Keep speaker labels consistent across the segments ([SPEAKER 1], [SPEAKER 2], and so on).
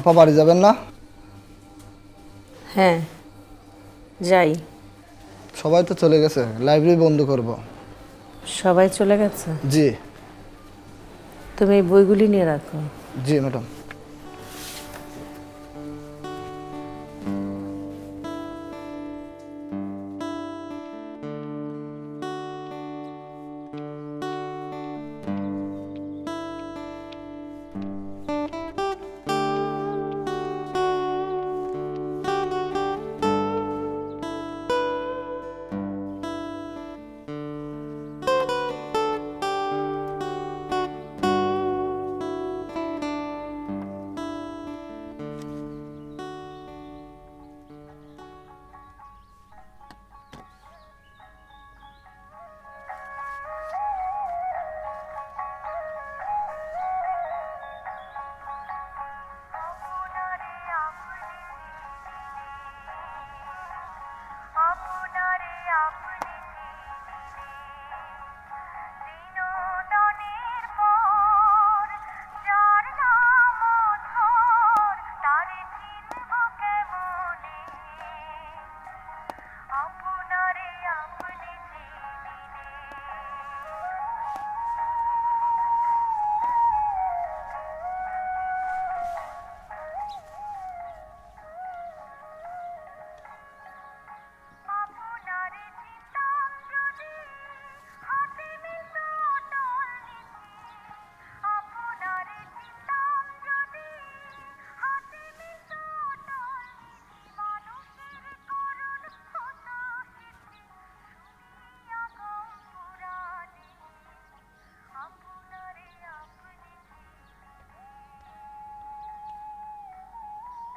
[SPEAKER 1] আপা বাড়ি যাবেন না?
[SPEAKER 2] হ্যাঁ যাই।
[SPEAKER 1] সবাই তো চলে গেছে লাইব্রেরি বন্ধ করব।
[SPEAKER 2] সবাই চলে গেছে?
[SPEAKER 1] জি।
[SPEAKER 2] তুমি এই বইগুলি নিয়ে রাখো।
[SPEAKER 1] জি ম্যাডাম।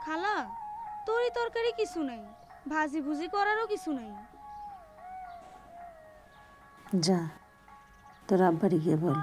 [SPEAKER 3] খালা তরি তরকারি কিছু নাই, ভাজি ভুজি করারও কিছু নাই।
[SPEAKER 2] যা, তোর আব্বারি গিয়ে বল।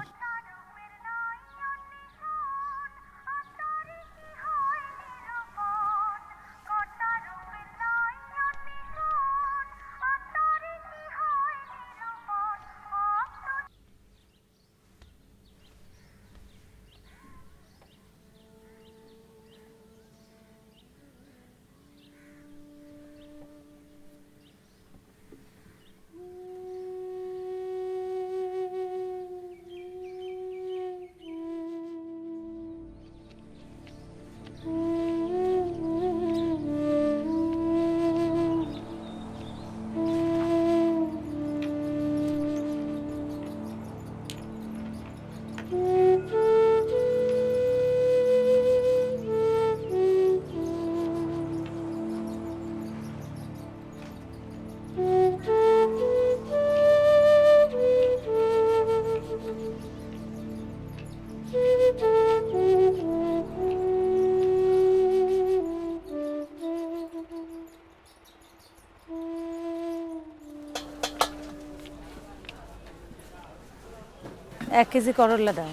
[SPEAKER 2] এক কেজি করলা দাও।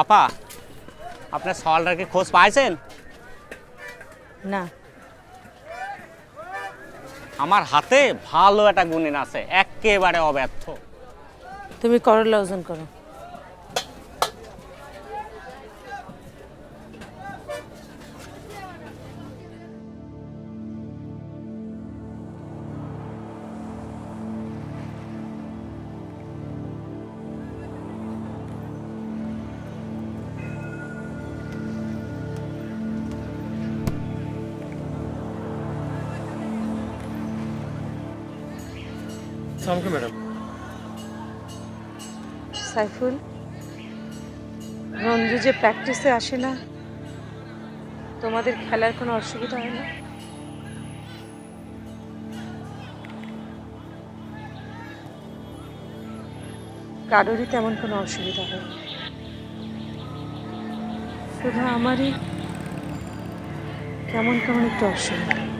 [SPEAKER 4] আপা আপনার সলটাকে কি খোঁজ পাইছেন?
[SPEAKER 2] না।
[SPEAKER 4] আমার হাতে ভালো একটা গুণিন আছে একেবারে অব্যর্থ।
[SPEAKER 2] তুমি করলা ওজন করো।
[SPEAKER 5] সালামকে ম্যাডাম
[SPEAKER 2] সাইফুল রঞ্জু যে প্র্যাকটিসে আসে না তোমাদের খেলার কোনো অসুবিধা হয় না? কারোরই তেমন কোনো অসুবিধা হয় না। শুধু আমারই কেমন কেমন একটু অসুবিধা।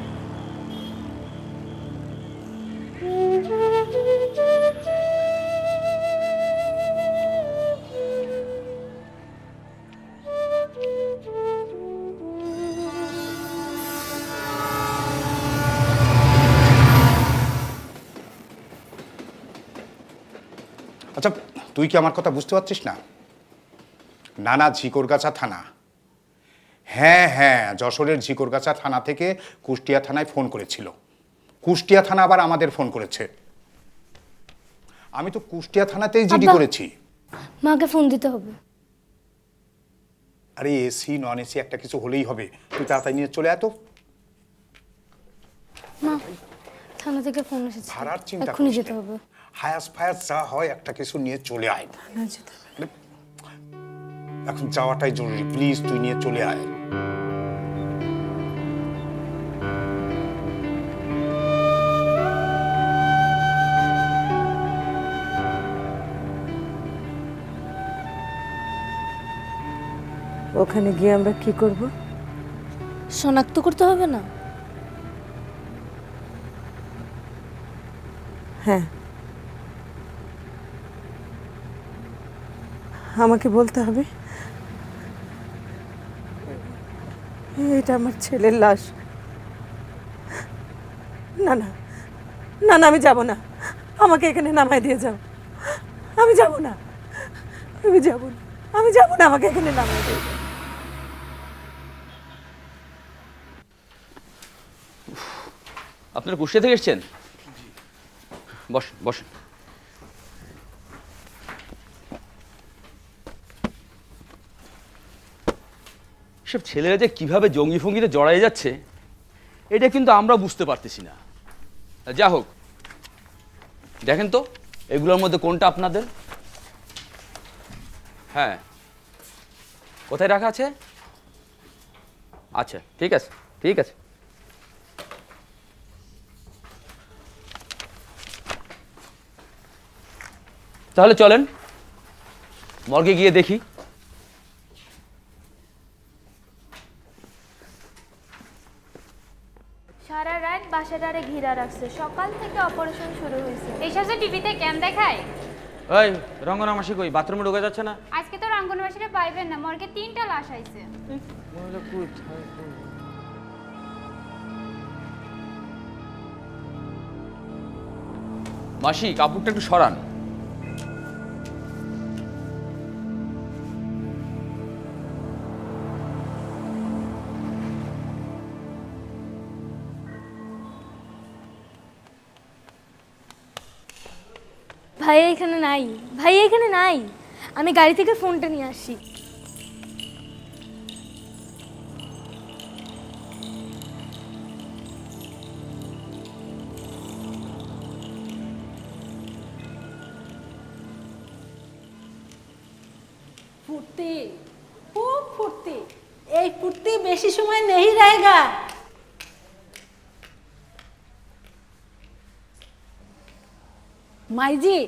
[SPEAKER 6] আচ্ছা তুই কি আমার কথা বুঝতে পারছিস না?
[SPEAKER 5] নানা ঝিকরগাছা থানা। হ্যাঁ হ্যাঁ যশোরের ঝিকরগাছা থানা থেকে কুষ্টিয়া থানায় ফোন করেছিল। কুষ্টিয়া থানা আবার আমাদের ফোন করেছে। আমি তো কুষ্টিয়া থানাতেই জিডি করেছি।
[SPEAKER 6] মাকে ফোন দিতে হবে।
[SPEAKER 5] আরে এসি নন এসি একটা কিছু হলেই হবে। তুই তাড়াতাড়ি নিয়ে চলে আয় তো।
[SPEAKER 6] মা থানা থেকে ফোন এসেছে।
[SPEAKER 5] ভাড়ার চিন্তা
[SPEAKER 6] এক্ষুনি যেতে হবে।
[SPEAKER 5] হায়াস ফায়াস যা হয় একটা কিছু নিয়ে চলে আয়। এখন যাওয়াটাই জরুরি প্লিজ তুই নিয়ে চলে আয়।
[SPEAKER 2] ওখানে গিয়ে আমরা কি করব?
[SPEAKER 6] শনাক্ত করতে হবে না?
[SPEAKER 2] হ্যাঁ। আমাকে বলতে হবে। এটা আমার ছেলের লাশ। না না না না, আমি যাব না। আমাকে এখানে নামাই দিয়ে যাও। আমি যাব না। আমি যাব না। আমি যাব না, আমাকে এখানে নামাই দিয়ে যাও।
[SPEAKER 7] আপনারা কুষ্টিয়া থেকে এসছেন? বস বস সব ছেলেরা যে কীভাবে জঙ্গি ফঙ্গিতে জড়াই যাচ্ছে, এটা কিন্তু আমরা বুঝতে পারতেছি না। যা হোক, দেখেন তো, এগুলোর মধ্যে কোনটা আপনাদের? হ্যাঁ কোথায় রাখা আছে? আচ্ছা ঠিক আছে ঠিক আছে। তাহলে চলেন, মর্গে গিয়ে দেখি।
[SPEAKER 8] রাখছে সকাল থেকে অপারেশন শুরু হয়েছে। এইসব যে টিভিতে কেন দেখায়?
[SPEAKER 7] ওই রঙ্গনা মাসি কই? বাথরুমে ঢোকা যাচ্ছে না?
[SPEAKER 8] আজকে তো রঙ্গনবাসীরা পাইবেন না মর্গে তিনটা লাশ আইছে।
[SPEAKER 7] মাসি কাপড়টা একটু সরান।
[SPEAKER 6] ভাইয়া এখানে নাই ভাইয়া এখানে নাই আমি গাড়ি থেকে ফোনটা নিয়ে আসি
[SPEAKER 9] फुर्ती खूब फुर्ती एक फुर्ती बेसी समय नहीं रहेगा মাইজি,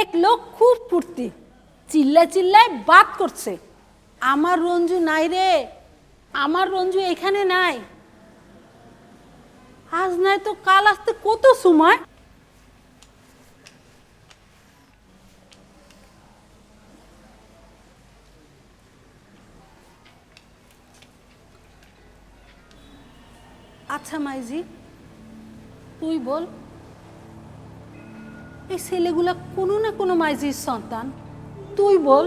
[SPEAKER 9] এক লোক খুব ফুর্তি। চিল্লা চিল্লায় বাত করছে। আমার রঞ্জু নাই রে। আমার রঞ্জু এখানে নাই। আজ নাই তো কাল আসতে কত সময়? আচ্ছা মাইজি, তুই বল। এই ছেলেগুলা কোনো না কোনো মাইজির সন্তান। তুই বল